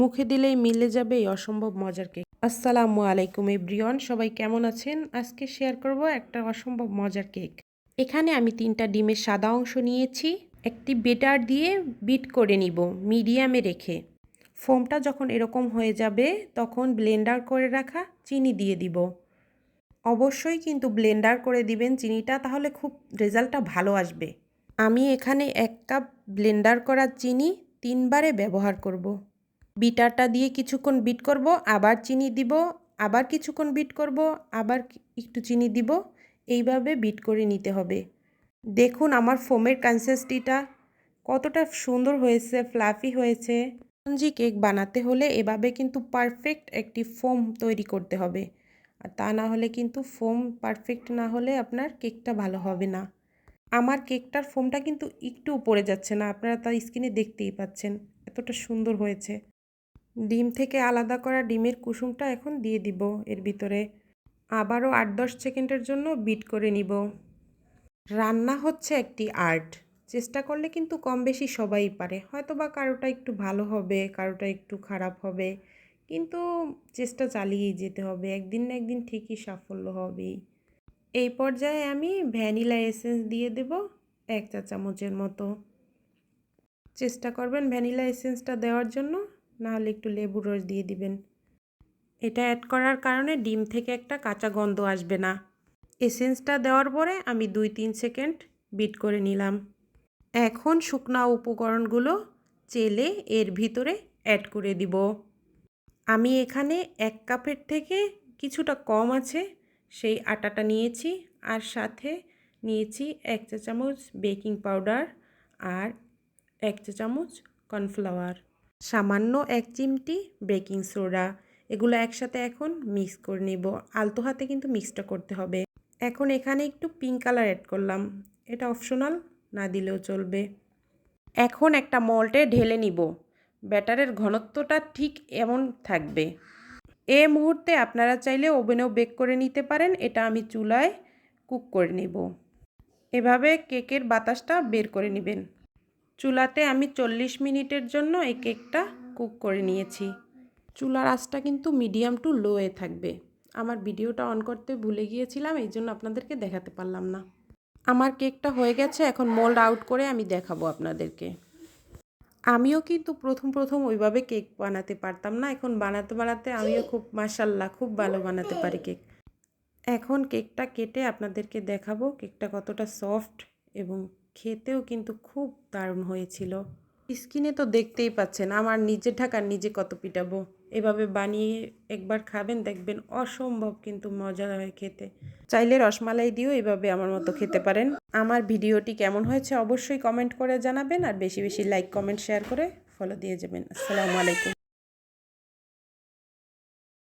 মুখে দিলেই মিলে যাবে এই অসম্ভব মজার কেক। আসসালামু আলাইকুম এভরিওয়ান, সবাই কেমন আছেন? আজকে শেয়ার করব একটা অসম্ভব মজার কেক। এখানে আমি তিনটা ডিমের সাদা অংশ নিয়েছি, একটি বেটার দিয়ে বিট করে নিব মিডিয়ামে রেখে। ফোমটা যখন এরকম হয়ে যাবে, তখন ব্লেন্ডার করে রাখা চিনি দিয়ে দিব। অবশ্যই কিন্তু ব্লেন্ডার করে দিবেন চিনিটা, তাহলে খুব রেজাল্টটা ভালো আসবে। আমি এখানে এক কাপ ব্লেন্ডার করা চিনি তিনবারে ব্যবহার করব। বিটারটা দিয়ে কিছুক্ষণ বিট করব, আবার চিনি দিব, আবার কিছুক্ষণ বিট করব, আবার একটু চিনি দিব। এইভাবে বিট করে নিতে হবে। দেখুন আমার ফোমের কনসিস্টিটা কতটা সুন্দর হয়েছে ফ্লাফি হয়েছে। স্পঞ্জি কেক বানাতে হলে এভাবে কিন্তু পারফেক্ট একটি ফোম তৈরি করতে হবে। আর তা না হলে কিন্তু ফোম পারফেক্ট না হলে আপনার কেকটা ভালো হবে না। আমার কেকটার ফোমটা কিন্তু একটু পড়ে যাচ্ছে না, আপনারা তার স্কিনে দেখতেই পাচ্ছেন, এতটা সুন্দর হয়েছে। ডিম থেকে আলাদা করা ডিমের কুসুমটা এখন দিয়ে দিব। এর ভিতরে আবারও আট দশ সেকেন্ডের জন্য বিট করে নিব। রান্না হচ্ছে একটি আর্ট। চেষ্টা করলে কিন্তু কম বেশি সবাই পারে। হয়তো বা কারোটা একটু ভালো হবে, কারোটা একটু খারাপ হবে। কিন্তু চেষ্টা চালিয়েই যেতে হবে। একদিন না একদিন ঠিকই সাফল্য হবেই। এই পর্যায়ে আমি ভ্যানিলা এসেন্স দিয়ে দেব এক চা চামচের মতো। চেষ্টা করবেন ভ্যানিলা এসেন্সটা দেওয়ার জন্য। নাহলে একটু লেবুর রস দিয়ে দিবেন। এটা অ্যাড করার কারণে ডিম থেকে একটা কাঁচা গন্ধ আসবে না। এসেন্সটা দেওয়ার পরে আমি দুই তিন সেকেন্ড বিট করে নিলাম। এখন শুকনা উপকরণগুলো চেলে এর ভিতরে অ্যাড করে দিব। আমি এখানে এক কাপের থেকে কিছুটা কম আছে, সেই আটাটা নিয়েছি আর সাথে নিয়েছি এক চা চামচ বেকিং পাউডার আর এক চা চামচ কর্নফ্লাওয়ার সামান্য এক চিমটি বেকিং সোডা। এগুলো একসাথে এখন মিক্স করে নিব। আলতো হাতে কিন্তু মিক্সটা করতে হবে। এখন এখানে একটু পিঙ্ক কালার অ্যাড করলাম। এটা অপশনাল না দিলেও চলবে। এখন একটা মল্টে ঢেলে নিব। ব্যাটারের ঘনত্বটা ঠিক এমন থাকবে। এ মুহূর্তে আপনারা চাইলে ওভেনেও বেক করে নিতে পারেন। এটা আমি চুলায় কুক করে নেব। এভাবে কেকের বাতাসটা বের করে নেবেন। চুলাতে আমি চল্লিশ মিনিটের জন্য এই কেকটা কুক করে নিয়েছি। চুলার আঁচটা কিন্তু মিডিয়াম টু লোয়ে থাকবে। আমার ভিডিওটা অন করতে ভুলে গিয়েছিলাম, এই জন্য আপনাদেরকে দেখাতে পারলাম না। আমার কেকটা হয়ে গেছে, এখন মোল্ড আউট করে আমি দেখাবো আপনাদেরকে। আমিও কিন্তু প্রথম প্রথম ওইভাবে কেক বানাতে পারতাম না, এখন বানাতে বানাতে আমিও খুব মাসাল্লাহ খুব ভালো বানাতে পারি কেক। এখন কেকটা কেটে আপনাদেরকে দেখাবো, কেকটা কতটা সফট এবং খেতেও কিন্তু খুব দারুণ হয়েছিল। স্কিনে তো দেখতেই পাচ্ছেন, আমার নিজে ঢাকার নিজে কত পিটাবো। এভাবে বানিয়ে একবার খাবেন, দেখবেন অসম্ভব কিন্তু মজা হয় খেতে। চাইলে রসমালাই দিয়েও এভাবে আমার মতো খেতে পারেন। আমার ভিডিওটি কেমন হয়েছে অবশ্যই কমেন্ট করে জানাবেন, আর বেশি বেশি লাইক, কমেন্ট, শেয়ার করে ফলো দিয়ে যাবেন। আসসালামু আলাইকুম।